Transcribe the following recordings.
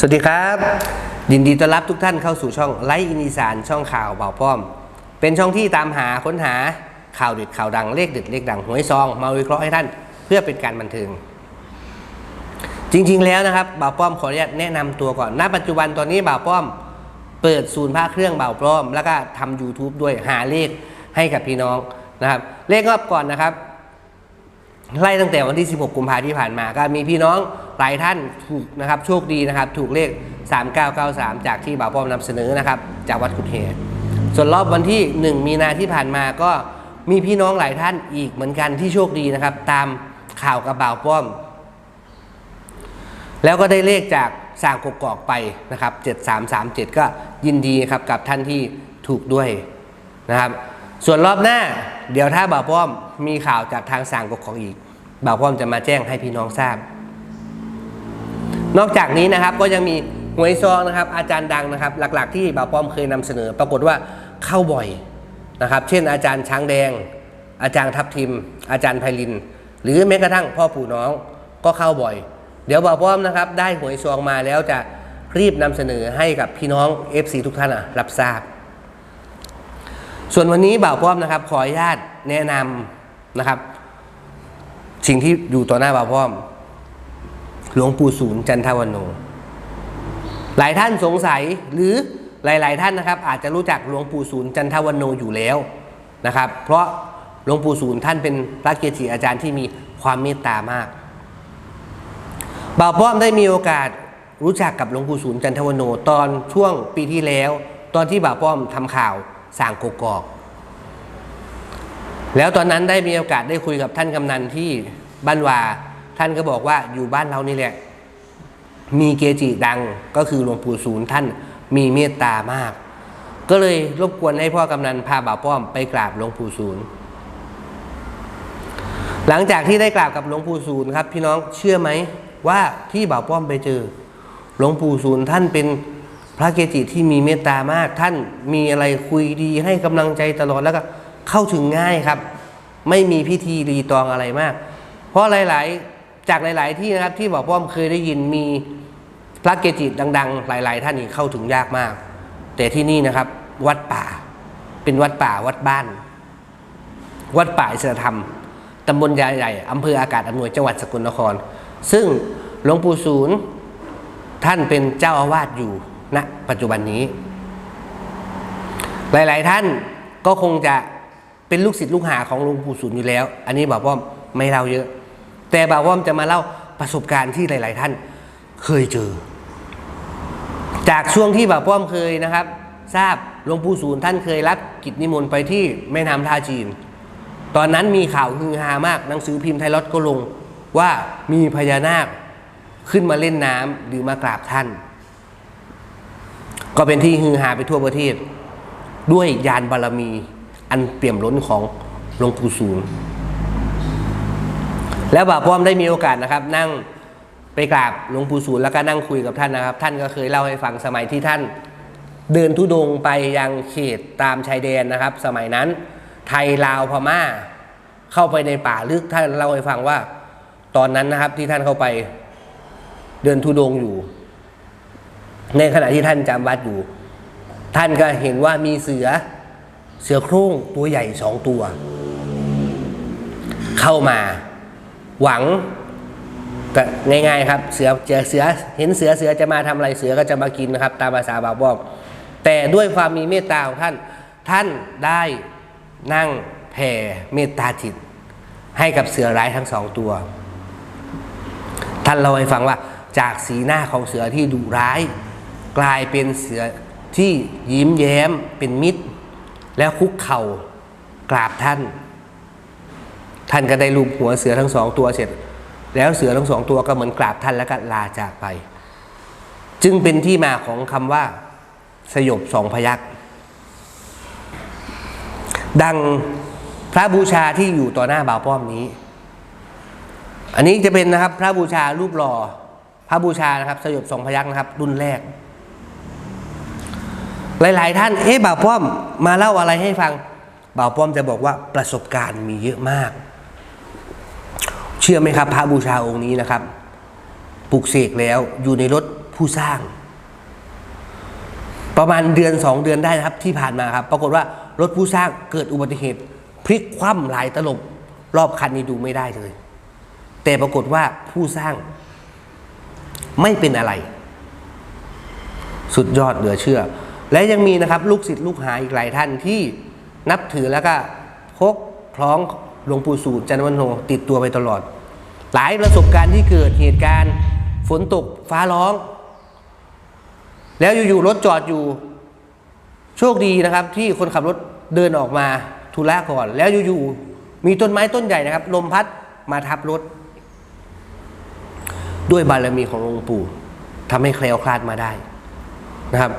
สวัสดีครับ ยินดีต้อนรับทุกท่านเข้าสู่ช่องไลฟ์อินิสานช่องข่าวเบาป้อม เป็นช่องที่ตามหาค้นหาข่าวเด็ดข่าวดังเลขเด็ดเลขดังหวยซอง มาวิเคราะห์ให้ท่านเพื่อเป็นการบันเทิง จริง ๆ แล้วนะครับเบ่าป้อมขออนุญาตแนะนำตัวก่อนณปัจจุบันตอนนี้เบ่าป้อม เปิดศูนย์พระเครื่องเบ่าป้อม แล้วก็ทำ YouTube ด้วยหาเลขให้กับพี่น้องนะครับ เลขรอบก่อนนะครับ ไล่ตั้งแต่วันที่ 16 กุมภาพันธ์ที่ผ่านมาก็มีพี่น้อง หลายท่านถูกนะครับโชคดีนะครับ ถูกเลข 3993 จากที่บ่าวป้อมนำเสนอนะครับ จากวัดกุฎเหตส่วนรอบวันที่ 1 มีนาที่ผ่านมาก็มีพี่น้องหลายท่านอีกเหมือนกันที่โชคดีนะครับ ตามข่าวกับบ่าวป้อม แล้วก็ได้เลขจากสร้างกกอกไปนะครับ 7337 ก็ยินดีครับกับท่านที่ถูกด้วยนะครับ ส่วนรอบหน้าเดี๋ยวถ้าบ่าวป้อมมีข่าวจากทางสร้างกกอกอีกบ่าวป้อมจะมาแจ้งให้พี่น้องทราบ นอกจากนี้นะครับก็ยังมีหวยซองนะครับอาจารย์ดังนะครับ หลักๆ ที่บ่าวป้อมเคยนำเสนอ ปรากฏว่าเข้าบ่อยนะครับ เช่นอาจารย์ช้างแดง อาจารย์ทับทิม อาจารย์ไพลิน หรือแม้กระทั่งพ่อปู่น้องก็เข้าบ่อย เดี๋ยวบ่าวป้อมนะครับได้หวยซองมาแล้วจะรีบนำเสนอให้กับพี่น้อง FC ทุกท่านอะรับทราบ ส่วนวันนี้บ่าวป้อมนะครับ ขออนุญาตแนะนำนะครับ สิ่งที่อยู่ต่อหน้าบ่าวป้อม หลวงปู่ศูนย์จันทวันโน หลายท่านสงสัยหรือหลาย ๆ ท่านนะครับ อาจจะรู้จักหลวงปู่ศูนย์จันทวันโนอยู่แล้วนะครับ เพราะหลวงปู่ศูนย์ท่านเป็นพระเกจิอาจารย์ที่มีความเมตตามากบ่าวป้อมได้มีโอกาสรู้จักกับหลวงปู่ศูนย์จันทวันโนตอนช่วงปีที่แล้ว ตอนที่บ่าวป้อมทำข่าวสางกกอก แล้วตอนนั้นได้มีโอกาสได้คุยกับท่านกำนันที่บ้านวา ท่านก็บอกว่าอยู่บ้านเรานี่แหละ มีเกจิดังก็คือหลวงปู่ศูนย์ท่านมีเมตตามาก ก็เลยรบกวนให้พ่อกำนันพาบ่าวป้อมไปกราบหลวงปู่ศูนย์หลังจากที่ได้กราบกับหลวงปู่ศูนย์ครับ พี่น้องเชื่อไหมว่าที่บ่าวป้อมไปเจอหลวงปู่ศูนย์ท่านเป็นพระเกจิที่มีเมตตามากท่านมีอะไรคุยดีให้กำลังใจตลอดแล้วก็เข้าถึงง่ายครับ ไม่มีพิธีรีตองอะไรมาก เพราะหลาย ๆ จากหลาย ๆ ที่นะครับที่บ่าวป้อมเคยได้ยินมีพระเกจิดัง ๆ หลาย ๆ ท่านนี่เข้าถึงยากมาก แต่ที่นี่นะครับวัดป่า เป็นวัดป่าวัดบ้าน วัดป่าอิสรธรรมตำบลยาใหญ่อำเภออากาศอำนวยจังหวัดสกลนคร ซึ่งหลวงปู่ศูนย์ท่านเป็นเจ้าอาวาสอยู่ณปัจจุบันนี้ หลาย ๆ ท่านก็คงจะเป็นลูกศิษย์ลูกหาของหลวงปู่ศูนย์อยู่แล้ว อันนี้บอกว่าไม่เล่าเยอะ แต่บ่าวว่อมจะมาเล่าประสบการณ์ที่หลาย ๆ ท่านเคยเจอ จากช่วงที่บ่าวป้อมเคยนะครับ ทราบหลวงปู่ศูนย์ท่านเคยรับกิจนิมนต์ไปที่แม่น้ำท่าจีน ตอนนั้นมีข่าวฮือฮามากหนังสือพิมพ์ไทยรัฐก็ลงว่ามีพญานาคขึ้นมาเล่นน้ำหรือมากราบท่าน ก็เป็นที่ฮือฮาไปทั่วประเทศ ด้วยยานบารมีอันเปี่ยมล้นของหลวงปู่ศูนย์ แล้วบ่าวป้อมได้มีโอกาสนะครับ นั่งไปกราบหลวงปู่ศูนย์แล้วก็นั่งคุยกับท่านนะครับ ท่านก็เคยเล่าให้ฟังสมัยที่ท่าน เดินทุดงไปยังเขตตามชายแดนนะครับ สมัยนั้น ไทยลาวพม่า เข้าไปในป่าลึกท่านเล่าให้ฟังว่า ตอนนั้นนะครับที่ท่านเข้าไปเดินทุดงอยู่ ในขณะที่ท่านจำวัดอยู่ ท่านก็เห็นว่ามีเสือเสือโคร่งตัวใหญ่สองตัว เข้ามา หวังก็ง่ายๆครับเสือเจอเสือเห็นเสือเสือจะมาทำอะไรเสือก็จะมากินนะครับ ตามภาษาบาบอก แต่ด้วยความมีเมตตาของท่านท่านได้นั่งแผ่เมตตาจิต ให้กับเสือร้ายทั้งสองตัว ท่านเล่าให้ฟังว่าจากสีหน้าของเสือที่ดุร้าย กลายเป็นเสือที่ยิ้มแย้มเป็นมิตร แล้วคุกเข่ากราบท่าน ท่านก็ได้ลูบหัวเสือทั้งสองตัวเสร็จ แล้วเสือทั้งสองตัวก็เหมือนกราบท่านแล้วก็ลาจากไป จึงเป็นที่มาของคำว่า สยบสองพยักดังพระบูชาที่อยู่ต่อหน้าบ่าวป้อมนี้ อันนี้จะเป็นนะครับพระบูชารูปหล่อพระบูชานะครับสยบสองพยักนะครับ รุ่นแรก หลาย ๆ ท่านเอ๊ะบ่าวป้อมมาเล่าอะไรให้ฟังบ่าวป้อมจะบอกว่าประสบการณ์มีเยอะมาก ชื่อไหมครับ พระบูชาองค์นี้นะครับปลุกเสกแล้วอยู่ในรถผู้สร้าง ประมาณเดือนสองเดือนได้นะครับที่ผ่านมาครับ ปรากฏว่ารถผู้สร้างเกิดอุบัติเหตุ พลิกคว่ำหลายตลบ รอบคันนี้ดูไม่ได้เลย แต่ปรากฏว่าผู้สร้างไม่เป็นอะไร สุดยอดเหลือเชื่อ และยังมีนะครับลูกศิษย์ลูกหาอีกหลายท่านที่นับถือแล้วก็พกคล้องหลวงปู่สูตรจันวันโนติดตัวไปตลอด หลายประสบการณ์ที่เกิดเหตุการณ์ ฝนตกฟ้าร้อง แล้วอยู่ๆรถจอดอยู่ โชคดีนะครับ ที่คนขับรถเดินออกมาทุระก่อน แล้วอยู่ๆมีต้นไม้ต้นใหญ่นะครับ ลมพัดมาทับรถ ด้วยบารมีของหลวงปู่ทำให้แคล้วคลาดมาได้นะครับ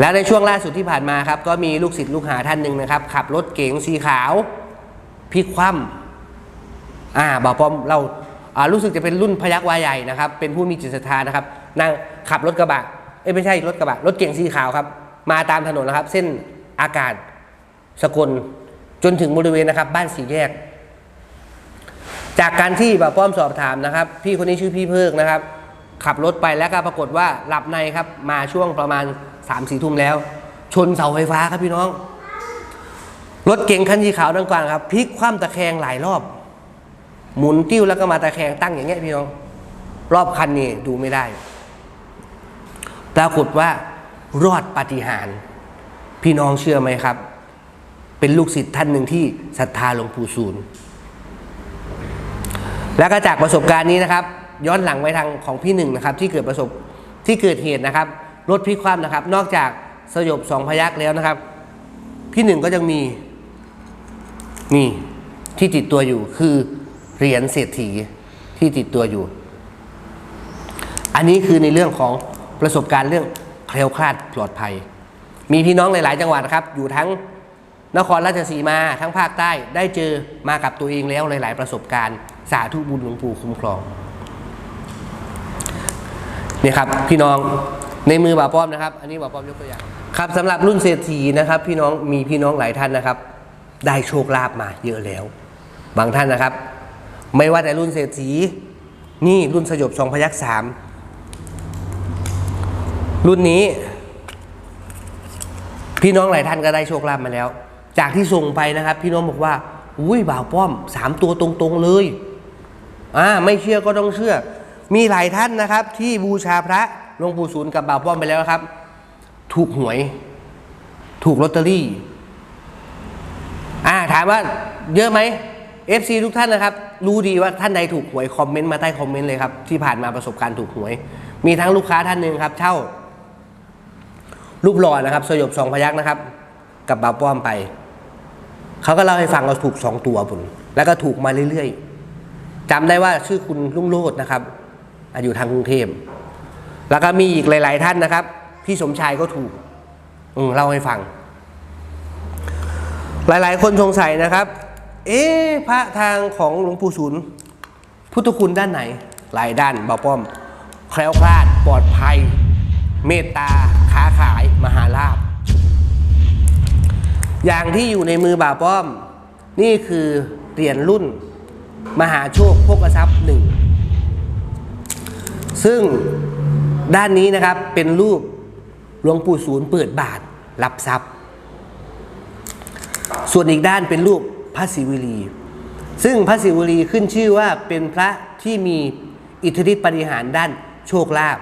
และในช่วงล่าสุดที่ผ่านมาครับ ก็มีลูกศิษย์ลูกหาท่านหนึ่งนะครับ ขับรถเก๋งสีขาวพลิกคว่ำ อ่าบอกพร้อมเรารู้สึกจะเป็นรุ่นพยักวายใหญ่นะครับ เป็นผู้มีจิตศรัทธานะครับ นั่งขับรถกระบะ เอ้ยไม่ใช่รถกระบะ รถเก๋งสีขาวครับ มาตามถนนนะครับ เส้นอากาศสกลจนถึงบริเวณนะครับ บ้านสี่แยก จากการที่แบบป้อมสอบถามนะครับ พี่คนนี้ชื่อพี่เพิกนะครับ ขับรถไปแล้วก็ปรากฏว่าหลับในครับ มาช่วงประมาณ3ามสี่ทุ่มแล้ว ชนเสาไฟฟ้าครับพี่น้อง รถเก๋งคันสีขาวดังกล่าวครับพลิกคว่ำตะแคงหลายรอบ หมุนติ้วแล้วก็มาตะแคงตั้งอย่างเงี้ยพี่น้อง รอบคันนี้ดูไม่ได้ ปรากฏว่ารอดปาฏิหาริย์พี่น้องเชื่อไหมครับ เป็นลูกศิษย์ท่านหนึ่งที่ศรัทธาหลวงปู่ศูนย์แล้วก็จากประสบการณ์นี้นะครับ ย้อนหลังไปทางของพี่หนึ่งนะครับ ที่เกิดประสบที่เกิดเหตุนะครับรถพลิกคว่ำนะครับ นอกจากสยบสองพยักแล้วนะครับ พี่หนึ่งก็ยังมีนี่ที่ติดตัวอยู่คือ เหรียญเศรษฐีที่ติดตัวอยู่ อันนี้คือในเรื่องของประสบการณ์เรื่องแคล้วคลาดปลอดภัย มีพี่น้องหลาย ๆ จังหวัดนะครับ อยู่ทั้งนครราชสีมาทั้งภาคใต้ได้เจอมากับตัวเองแล้วหลาย ๆ ประสบการณ์ สาธุบุญหลวงปู่คุ้มครองนี่ครับพี่น้องในมือบ่าป้อมนะครับ อันนี้บ่าป้อมยกตัวอย่างครับสำหรับรุ่นเศรษฐีนะครับ พี่น้องมีพี่น้องหลายท่านนะครับ ได้โชคลาภมาเยอะแล้ว บางท่านนะครับ ไม่ว่าแต่รุ่นเศรษฐี นี่รุ่นสยบสองพยักสามรุ่นนี้ พี่น้องหลายท่านก็ได้โชคลาภมาแล้ว จากที่ส่งไปนะครับ พี่น้องบอกว่า อุ้ยบ่าวป้อมสามตัวตรงๆเลยอ่าไม่เชื่อก็ต้องเชื่อ มีหลายท่านนะครับ ที่บูชาพระหลวงปู่ศูนย์กับบ่าวป้อมไปแล้วครับ ถูกหวย ถูกลอตเตอรี่ อ่าถามว่าเยอะไหม FC ทุกท่านนะครับ รู้ดีว่าท่านใดถูกหวยคอมเมนต์มาใต้คอมเมนต์เลยครับ ที่ผ่านมาประสบการณ์ถูกหวย มีทั้งลูกค้าท่านหนึ่งครับ เช่า รูปหล่อนะครับ สยบสองพยักนะครับ กับบาป้อมไป เขาก็เล่าให้ฟังเราถูกสองตัวบุญแล้วก็ถูกมาเรื่อยๆจำได้ว่าชื่อคุณลุงโลดนะครับอยู่ทางกรุงเทพแล้วก็มีอีกหลาย ๆ ท่านนะครับ พี่สมชายก็ถูกอืเล่าให้ฟัง หลาย ๆ คนสงสัยนะครับ เอ๊พระทางของหลวงปู่ศูนย์พุทธคุณด้านไหน หลายด้านบาป้อม แคล้วคลาดปลอดภัย เมตตาค้าขายมหาลาภอย่างที่อยู่ในมือบ่าวป้อม นี่คือเหรียญรุ่น มหาโชคโภกทรัพย์หนึ่งซึ่งด้านนี้นะครับเป็นรูปหลวงปู่ศูนย์เปิดบาทรับทรัพย์ ส่วนอีกด้านเป็นรูป พระศิวลี ซึ่งพระศิวลีขึ้นชื่อว่าเป็นพระที่มีอิทธิฤทธิปฏิหารด้านโชคลาภ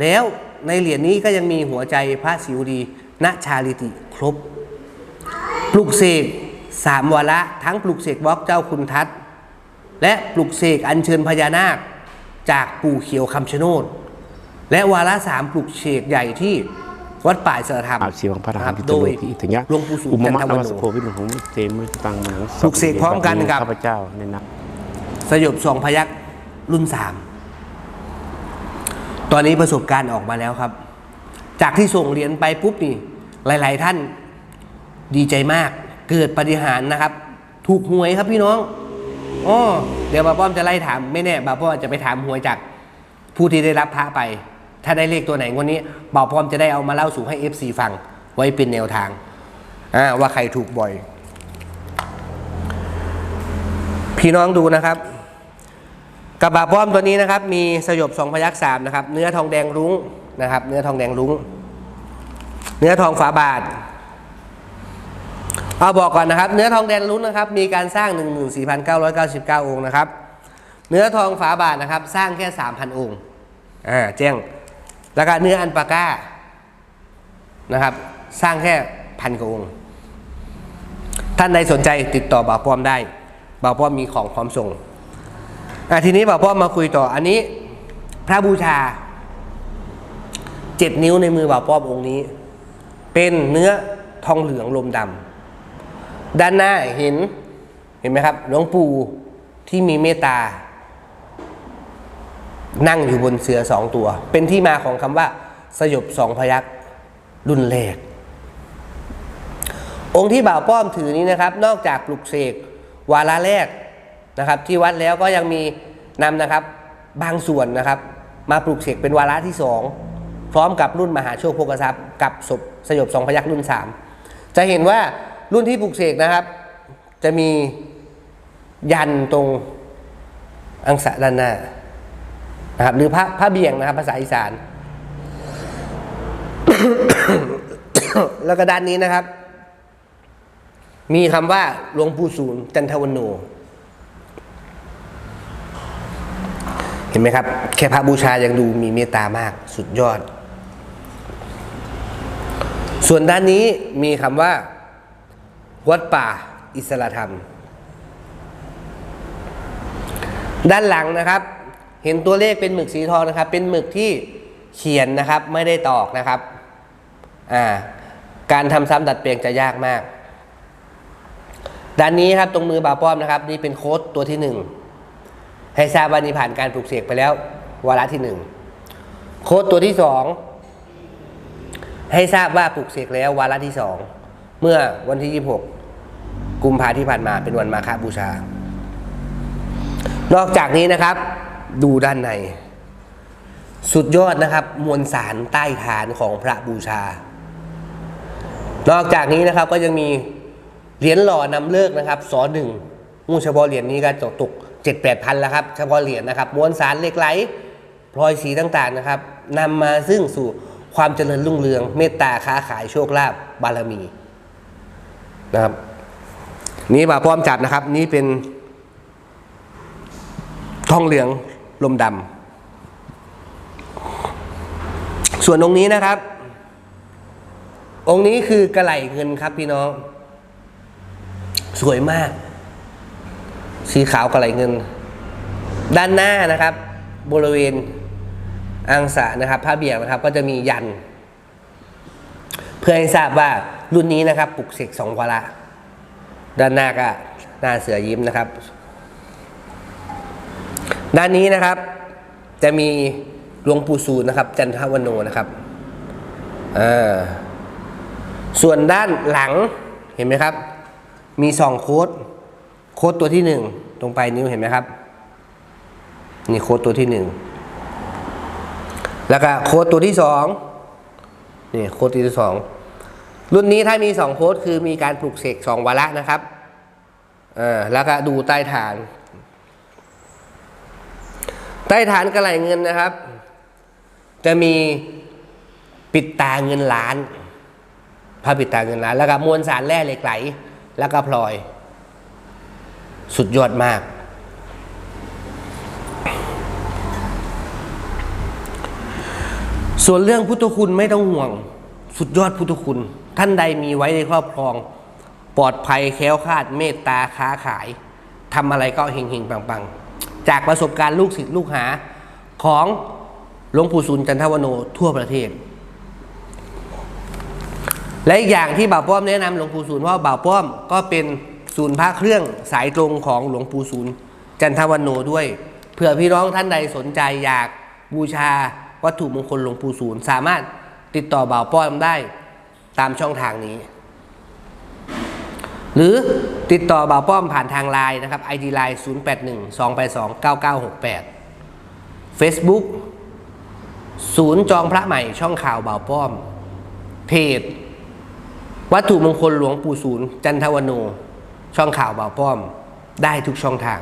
แล้วในเหรียญนี้ก็ยังมีหัวใจพระศิวลีณชาลิติครบ ปลุกเสกสามวาระทั้งปลุกเสกบล็อกเจ้าคุณทัตและปลุกเสกอัญเชิญพญานาค จากปู่เขียวคำชะโนดและวาระสามปลุกเสกใหญ่ที่ วัดป่ายสระธรรมอาชีวังพระรามพิโดโตโลยกิอิทยะหลวงปู่สุอุมจันมะทนววัโนสโควิมของเตมุตังมังปลุกเสกพร้อมกันกับข้าพเจ้าในนามสยบสองพยักรุ่นสามตอนนี้ประสบการณ์ออกมาแล้วครับ จากที่ส่งเหรียญไปปุ๊บนี่ หลาย ๆ ท่านดีใจมาก เกิดปาฏิหารย์นะครับ ถูกหวยครับพี่น้องอ๋อเดี๋ยวบาป้อมจะไล่ถาม ไม่แน่บาป้อมอาจจะไปถามหวยจากผู้ที่ได้รับพระไป ถ้าได้เลขตัวไหนวันนี้บาป้อมจะได้เอามาเล่าสู่ให้ FC ฟังไว้เป็นแนวทางว่าใครถูกบ่อย พี่น้องดูนะครับกระบะป้อมตัวนี้นะครับ มีสยบสองพยักสามนะครับ เนื้อทองแดงรุ้งนะครับ เนื้อทองแดงรุ้ง เนื้อทองฝาบาทเอาบอกก่อนนะครับ เนื้อทองแดงรุ้งนะครับ มีการสร้าง 14,999 องค์นะครับ เนื้อทองฝาบาทนะครับ สร้างแค่ 3,000 องค์อ่าแจ้ง แล้วก็เนื้ออันปาก้านะครับ สร้างแค่พันกว่าองค์ ท่านใดสนใจติดต่อบ่าวป้อมได้บ่าวป้อมมีของพร้อมส่งทีนี้บ่าวป้อมมาคุยต่ออันนี้พระบูชาเจ็ดนิ้วในมือบ่าวป้อมองค์นี้ เป็นเนื้อทองเหลืองลมดำด้านหน้าเห็นเห็นไหมครับหลวงปู่ที่มีเมตตา นั่งอยู่บนเสือสองตัว เป็นที่มาของคำว่า สยบสองพยักรุ่นแรกองค์ที่บ่าวป้อมถือนี้นะครับ นอกจากปลุกเสกวาระแรกนะครับ ที่วัดแล้วก็ยังมีนำนะครับบางส่วนนะครับ มาปลุกเสกเป็นวาระที่สองพร้อมกับรุ่นมหาโชคโภกทรัพย์กับศพสยบสองพยักรุ่นสามจะเห็นว่ารุ่นที่ปลุกเสกนะครับ จะมียันตรงอังสะด้านหน้า นะครับหรือพระพระเบี่ยงนะครับภาษาอีสาน แล้วก็ด้านนี้นะครับ มีคำว่าหลวงปู่ศูนย์จันทวนโน เห็นไหมครับ แค่พระบูชายังดูมีเมตตามากสุดยอด ส่วนด้านนี้มีคำว่า วัดป่าอิสระธรรม ด้านหลังนะครับ เห็นตัวเลขเป็นหมึกสีทองนะครับ เป็นหมึกที่เขียนนะครับไม่ได้ตอกนะครับอ่าการทำซ้ำดัดเปลี่ยนจะยากมาก ด้านนี้ครับตรงมือบ่าป้อมนะครับ นี่เป็นโค้ดตัวที่หนึ่งให้ทราบว่านี่ผ่านการปลูกเสกไปแล้ววาระที่หนึ่งโค้ดตัวที่สองให้ทราบว่าปลูกเสกแล้ววาระที่สองเมื่อวันที่ 26 กุมภาที่ผ่านมาเป็นวันมาฆบูชา นอกจากนี้นะครับ ดูด้านใน สุดยอดนะครับ มวลสารใต้ฐานของพระบูชา นอกจากนี้นะครับก็ยังมีเหรียญหล่อนำเลิกนะครับสอหนึ่งมูเฉพาะเหรียญนี้ก็ตกตกเจ็ดแปดพันแล้วครับเฉพาะเหรียญนะครับ มวลสารเหล็กไหลพลอยสีต่างๆนะครับนำมาซึ่งสู่ความเจริญรุ่งเรือง เมตตาค้าขายโชคลาภบารมีนะครับนี่บ่าพร้อมจัดนะครับ นี่เป็นทองเหลือง ลมดำส่วนองค์นี้นะครับ องค์นี้คือกระไหลเงินครับพี่น้อง สวยมาก สีขาวกระไหลเงิน ด้านหน้านะครับ บริเวณอังสะนะครับผ้าเบี่ยงนะครับ ก็จะมียัน เพื่อให้ทราบว่ารุ่นนี้นะครับปลุกเสกสองวาระด้านหน้าก็หน้าเสือยิ้มนะครับ ด้านนี้นะครับ จะมีหลวงปู่ศูนะครับ จันทวโนนะครับส่วนด้านหลังเห็นไหมครับ มีสองโค้ด โค้ดตัวที่หนึ่งตรงปลายนิ้วเห็นไหมครับ นี่โค้ดตัวที่หนึ่งแล้วก็โค้ดตัวที่สองนี่โค้ดตัวที่สองรุ่นนี้ถ้ามีสองโค้ดคือมีการปลูกเสกสองวาระนะครับแล้วก็ดูใต้ฐาน ใต้ฐานกระไหลเงินนะครับ จะมีปิดตาเงินล้านพระปิดตาเงินล้านแล้วก็มวลสารแร่เหล็กไหล แล้วก็พลอย สุดยอดมาก ส่วนเรื่องพุทธคุณไม่ต้องห่วง สุดยอดพุทธคุณ ท่านใดมีไว้ในครอบครอง ปลอดภัยแค้วคาดเมตตาค้าขายทำอะไรก็เฮงเฮงๆปังๆ จากประสบการณ์ลูกศิษย์ลูกหาของหลวงปู่ศุนจันทวโนทั่วประเทศ และอีกอย่างที่บ่าวป้อมแนะนำหลวงปู่ศูนเพราะว่าบ่าวป้อมก็เป็นศูนย์พระเครื่องสายตรงของหลวงปู่ศูนจันทวโนด้วย เผื่อพี่น้องท่านใดสนใจอยากบูชาวัตถุมงคลหลวงปู่ศูนสามารถติดต่อบ่าวป้อมได้ตามช่องทางนี้ หรือติดต่อบ่าวป้อมผ่านทางไลน์นะครับ ID ไลน์081 282 9968 Facebook ศูนย์จองพระใหม่ช่องข่าวบ่าวป้อม เพจ วัตถุมงคลหลวงปู่ศูนย์ จันทวโนช่องข่าวบ่าวป้อม ได้ทุกช่องทาง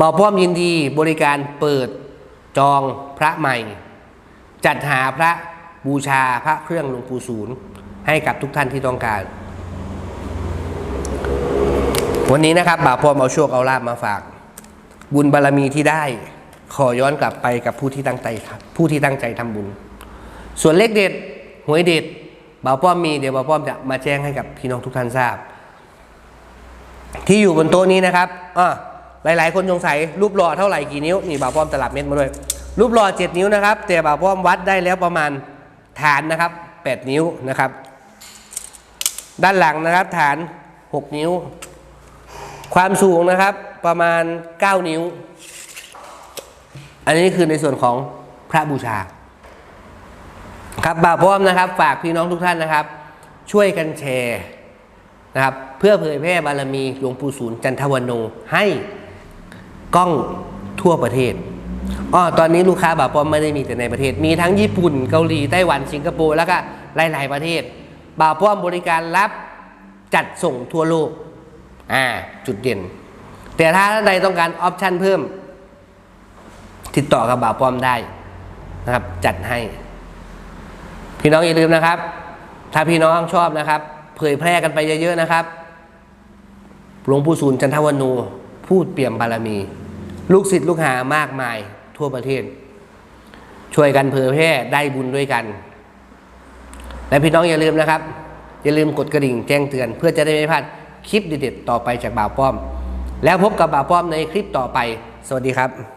บ่าวป้อมยินดีบริการเปิดจองพระใหม่ จัดหาพระบูชาพระเครื่องหลวงปู่ศูนย์ ให้กับทุกท่านที่ต้องการ วันนี้นะครับบ่าวป้อมเอาโชคเอาลาบมาฝาก บุญบารรมีที่ได้ ขอย้อนกลับไปกับผู้ที่ตั้งใจผู้ที่ตั้งใจทำบุญ ส่วนเลขเด็ดหวยเด็ดบ่าวป้อมมีเดี๋ยวบ่าวป้อมจะมาแจ้งให้กับพี่น้องทุกท่านทราบ ที่อยู่บนโต๊ะนี้นะครับอ่าหลาย ๆ คนสงสัยรูปหล่อเท่าไหร่กี่นิ้วนี่บ่าวป้อมตลับเม็ดมาด้วย รูปหล่อ7นิ้วนะครับแต่บ่าวป้อมวัดได้แล้วประมาณฐานนะครับ8นิ้วนะครับ ด้านหลังนะครับฐาน6นิ้ว ความสูงนะครับประมาณ 9 นิ้ว อันนี้คือในส่วนของพระบูชา ครับบ่าวป้อมนะครับ ฝากพี่น้องทุกท่านนะครับ ช่วยกันแชร์นะครับเพื่อเผยแพร่บารมีหลวงปู่ศูนย์จันทวันโนให้กล้องทั่วประเทศอ๋อตอนนี้ลูกค้าบ่าวปอมไม่ได้มีแต่ในประเทศ มีทั้งญี่ปุ่นเกาหลีไต้หวันสิงคโปร์แล้วก็หลาย ๆ ประเทศบ่าวป้อมบริการรับจัดส่งทั่วโลก อ่าจุดเด่น แต่ถ้าท่านใดต้องการออปชันเพิ่ม ติดต่อกับบ่าวป้อมได้นะครับ จัดให้ พี่น้องอย่าลืมนะครับ ถ้าพี่น้องชอบนะครับ เผยแพร่กันไปเยอะๆนะครับหลวงปู่ศูนย์จันทวนู พูดเปี่ยมบารมี ลูกศิษย์ลูกหามากมายทั่วประเทศ ช่วยกันเผยแพร่ได้บุญด้วยกัน และพี่น้องอย่าลืมนะครับ อย่าลืมกดกระดิ่งแจ้งเตือน เพื่อจะได้ไม่พลาด คลิปเด็ดๆต่อไปจากบ่าวป้อม แล้วพบกับบ่าวป้อมในคลิปต่อไป สวัสดีครับ